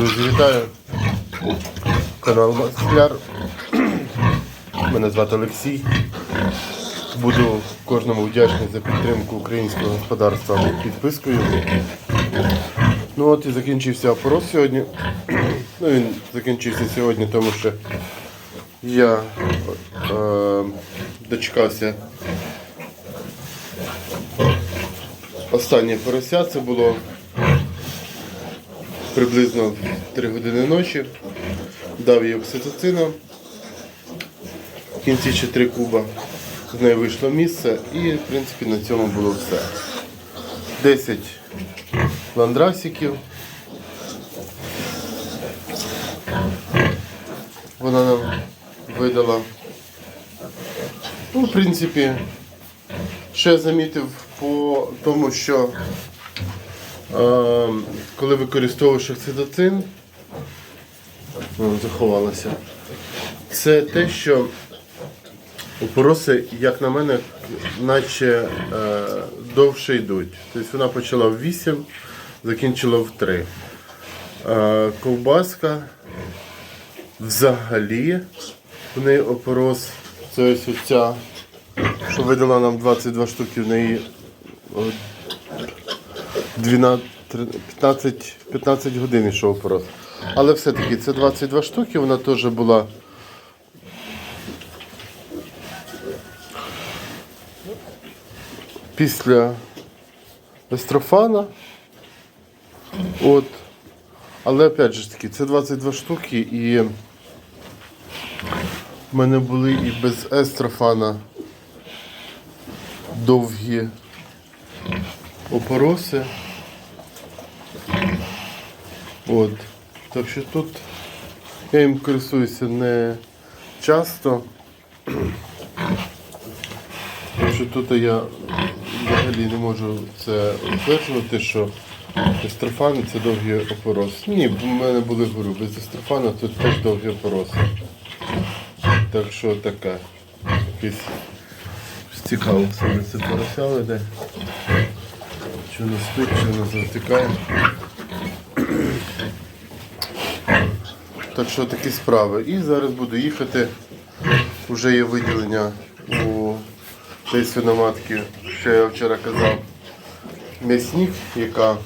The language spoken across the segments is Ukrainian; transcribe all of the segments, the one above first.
Друзі, вітаю! Канал Маскляр. Мене звати Олексій. Буду кожному вдячний за підтримку українського господарства підпискою. Ну от і закінчився опорос сьогодні. Ну він закінчився сьогодні, тому що я е, дочекався останнє порося. Це було приблизно 3 години ночі. Дав їй окситоцина. В кінці ще 3 куба. З неї вийшло місце і в принципі на цьому було все. 10 ландрасиків. Вона нам видала. Ну, в принципі, ще замітив по тому, що коли використовуєш оксидоцин, заховалася, це те, що опороси, як на мене, наче е, довше йдуть. Тобто вона почала в 8, закінчила в 3. Е, ковбаска взагалі в неї опорос. Це ось оця, що видала нам 22 штуки, в неї 12, 15, 15 годин йшов опорос. Але все-таки це 22 штуки, вона теж була. Після естрофана. От. Але опять же таки, це 22 штуки і в мене були і без естрофана довгі опороси. От. Так що тут я їм користуюся не часто. Тому що тут я взагалі не можу це утверджувати, що естрофан це довгий опорос. Ні, в мене були говорю, без естрофана тут теж довгі опороси. Так що таке. Якийсь цікаво це порося йде. Чи воно спить, чи воно завтикає. Так що такі справи. І зараз буду їхати. Вже є виділення у тієї свиноматки, що я вчора казав, м'ясник, яка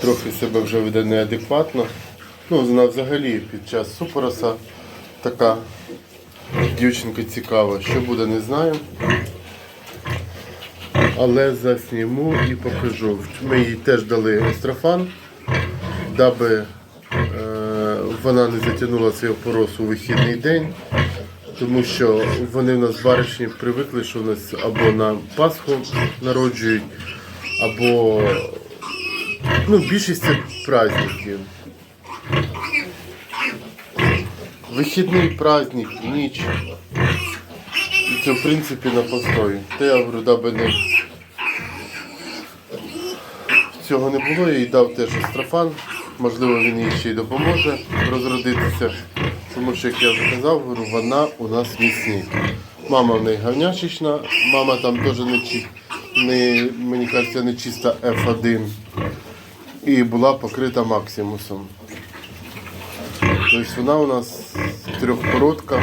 трохи себе вже веде неадекватно. Ну, вона взагалі під час супороса така дівчинка цікава. Що буде, не знаю. Але засніму і покажу. Ми їй теж дали естрофан, даби е, вона не затягнула цей опорос у вихідний день. Тому що вони в нас баришні привикли, що в нас або на Пасху народжують, або ну, більшість це праздники. Вихідний праздник, ніч. І це в принципі на постой. Та я говорю, даби не цього не було, я їй дав теж астрофан. Можливо, він їй ще й допоможе розродитися. Тому що, як я вже казав, вона у нас міцник. Мама в неї говнячечна, мама там теж не, не мені кажеться, не чиста F1 і була покрита максимусом. Тобто вона у нас трьохпородка.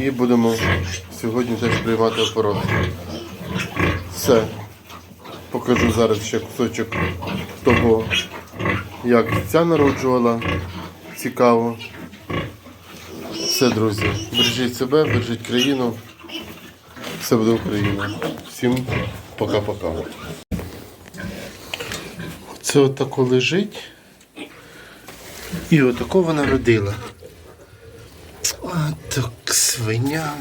І будемо сьогодні теж приймати опород. Все. Покажу зараз ще кусочок того, як ця народжувала. Цікаво. Все, друзі. Бережіть себе, бережіть країну. Все буде Україна. Всім пока-пока. Це отако лежить. І отако вона родила. А так свиня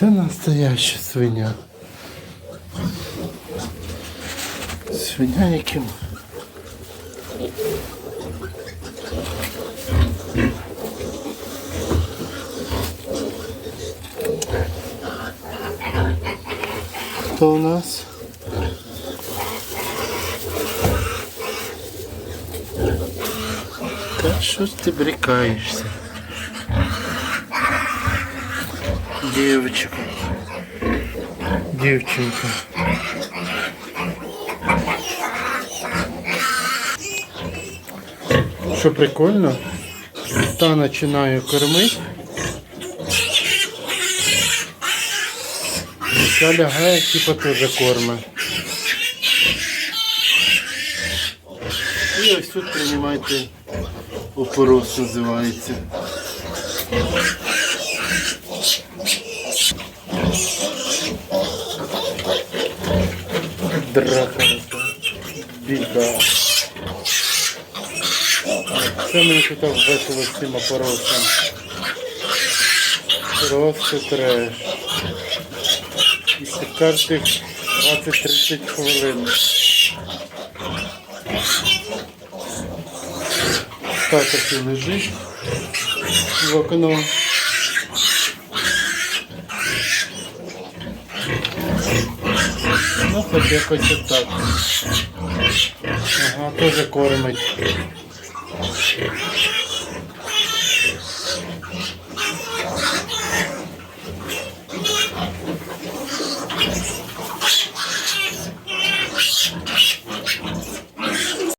Це настояща свиня. Свиня яким. у нас? Та що ж ти брикаєшся? Дівчинка. Дівчинка. Що прикольно? Та починаю кормити. Ця лягає, типа теж корме. І ось тут приймайте опорос називається. Драка. Біда. Це мене тут весело з цим опоросом. Просто треш. І це кожних 20-30 хвилин. Так і лежить в окно. Ну, хоч якось так. Ага, теж кормить.